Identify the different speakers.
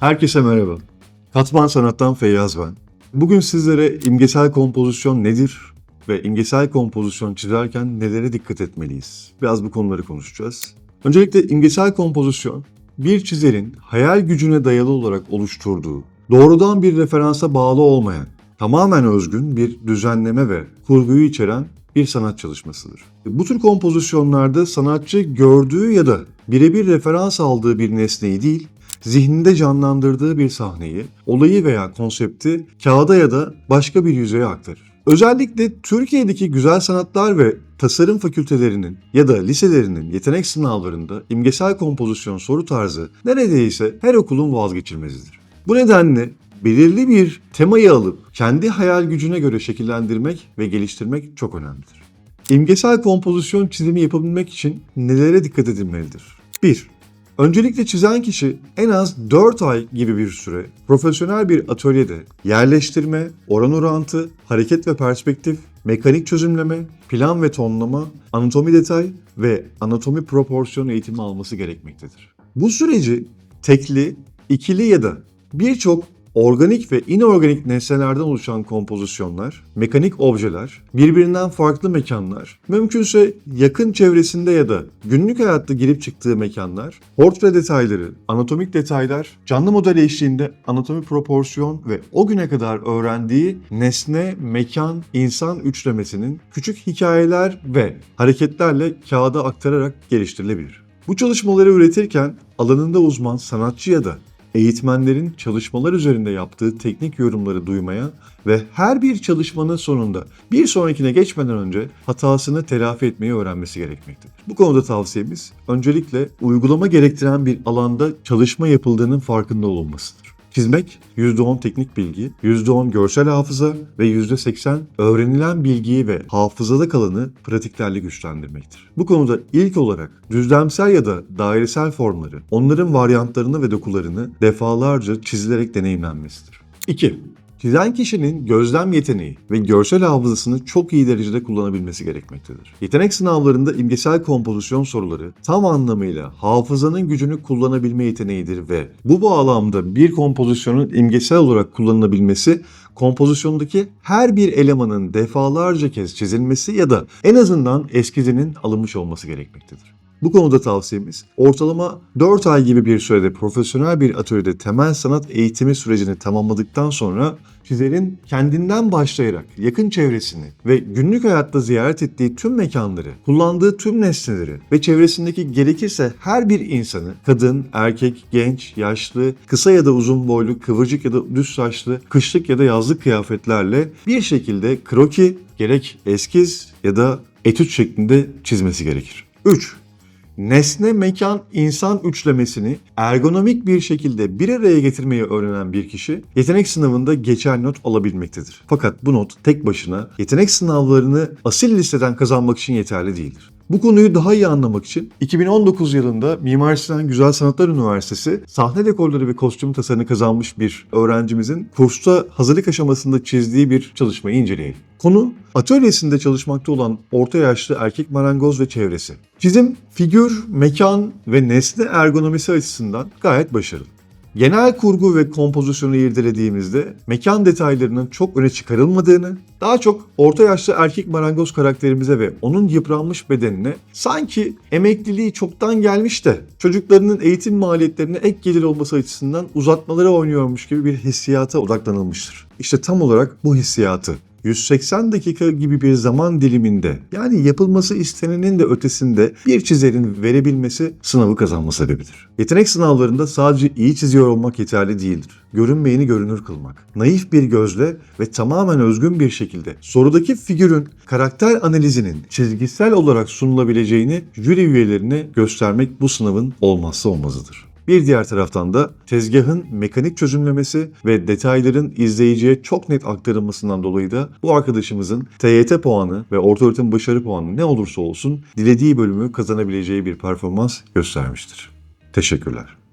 Speaker 1: Herkese merhaba. Katman Sanat'tan Feyyaz ben. Bugün sizlere imgesel kompozisyon nedir ve imgesel kompozisyon çizerken nelere dikkat etmeliyiz? Biraz bu konuları konuşacağız. Öncelikle imgesel kompozisyon, bir çizerin hayal gücüne dayalı olarak oluşturduğu, doğrudan bir referansa bağlı olmayan, tamamen özgün bir düzenleme ve kurguyu içeren bir sanat çalışmasıdır. Bu tür kompozisyonlarda sanatçı gördüğü ya da birebir referans aldığı bir nesneyi değil, zihninde canlandırdığı bir sahneyi, olayı veya konsepti kağıda ya da başka bir yüzeye aktarır. Özellikle Türkiye'deki güzel sanatlar ve tasarım fakültelerinin ya da liselerinin yetenek sınavlarında imgesel kompozisyon soru tarzı neredeyse her okulun vazgeçilmezidir. Bu nedenle belirli bir temayı alıp kendi hayal gücüne göre şekillendirmek ve geliştirmek çok önemlidir. İmgesel kompozisyon çizimi yapabilmek için nelere dikkat edilmelidir? 1. Öncelikle çizen kişi en az 4 ay gibi bir süre profesyonel bir atölyede yerleştirme, oran orantı, hareket ve perspektif, mekanik çözümleme, plan ve tonlama, anatomi detay ve anatomi proporsiyon eğitimi alması gerekmektedir. Bu süreci tekli, ikili ya da birçok organik ve inorganik nesnelerden oluşan kompozisyonlar, mekanik objeler, birbirinden farklı mekanlar, mümkünse yakın çevresinde ya da günlük hayatta girip çıktığı mekanlar, portre detayları, anatomik detaylar, canlı model eşliğinde anatomi proporsiyon ve o güne kadar öğrendiği nesne, mekan, insan üçlemesinin küçük hikayeler ve hareketlerle kağıda aktararak geliştirilebilir. Bu çalışmaları üretirken alanında uzman sanatçı ya da eğitmenlerin çalışmalar üzerinde yaptığı teknik yorumları duymaya ve her bir çalışmanın sonunda bir sonrakine geçmeden önce hatasını telafi etmeyi öğrenmesi gerekmektedir. Bu konuda tavsiyemiz öncelikle uygulama gerektiren bir alanda çalışma yapıldığının farkında olunmasıdır. Çizmek %10 teknik bilgi, %10 görsel hafıza ve %80 öğrenilen bilgiyi ve hafızada kalanı pratiklerle güçlendirmektir. Bu konuda ilk olarak düzlemsel ya da dairesel formları, onların varyantlarını ve dokularını defalarca çizilerek deneyimlenmesidir. 2. Çizen kişinin gözlem yeteneği ve görsel hafızasını çok iyi derecede kullanabilmesi gerekmektedir. Yetenek sınavlarında imgesel kompozisyon soruları tam anlamıyla hafızanın gücünü kullanabilme yeteneğidir ve bu bağlamda bir kompozisyonun imgesel olarak kullanılabilmesi kompozisyondaki her bir elemanın defalarca kez çizilmesi ya da en azından eskizinin alınmış olması gerekmektedir. Bu konuda tavsiyemiz ortalama 4 ay gibi bir sürede profesyonel bir atölyede temel sanat eğitimi sürecini tamamladıktan sonra çizerin kendinden başlayarak yakın çevresini ve günlük hayatta ziyaret ettiği tüm mekanları, kullandığı tüm nesneleri ve çevresindeki gerekirse her bir insanı, kadın, erkek, genç, yaşlı, kısa ya da uzun boylu, kıvırcık ya da düz saçlı, kışlık ya da yazlık kıyafetlerle bir şekilde kroki, gerek eskiz ya da etüt şeklinde çizmesi gerekir. 3. Nesne, mekan, insan üçlemesini ergonomik bir şekilde bir araya getirmeyi öğrenen bir kişi yetenek sınavında geçer not alabilmektedir. Fakat bu not tek başına yetenek sınavlarını asil listeden kazanmak için yeterli değildir. Bu konuyu daha iyi anlamak için 2019 yılında Mimar Sinan Güzel Sanatlar Üniversitesi sahne dekorları ve kostüm tasarımı kazanmış bir öğrencimizin kursta hazırlık aşamasında çizdiği bir çalışmayı inceleyelim. Konu atölyesinde çalışmakta olan orta yaşlı erkek marangoz ve çevresi. Çizim, figür, mekan ve nesne ergonomisi açısından gayet başarılı. Genel kurgu ve kompozisyonu irdelediğimizde mekan detaylarının çok öne çıkarılmadığını, daha çok orta yaşlı erkek marangoz karakterimize ve onun yıpranmış bedenine sanki emekliliği çoktan gelmiş de çocuklarının eğitim maliyetlerine ek gelir olması açısından uzatmalara oynuyormuş gibi bir hissiyata odaklanılmıştır. İşte tam olarak bu hissiyatı 180 dakika gibi bir zaman diliminde yani yapılması istenenin de ötesinde bir çizerin verebilmesi sınavı kazanma sebebidir. Yetenek sınavlarında sadece iyi çiziyor olmak yeterli değildir. Görünmeyeni görünür kılmak. Naif bir gözle ve tamamen özgün bir şekilde sorudaki figürün karakter analizinin çizgisel olarak sunulabileceğini jüri üyelerine göstermek bu sınavın olmazsa olmazıdır. Bir diğer taraftan da tezgahın mekanik çözümlemesi ve detayların izleyiciye çok net aktarılmasından dolayı da bu arkadaşımızın TYT puanı ve ortaöğretim başarı puanı ne olursa olsun dilediği bölümü kazanabileceği bir performans göstermiştir. Teşekkürler.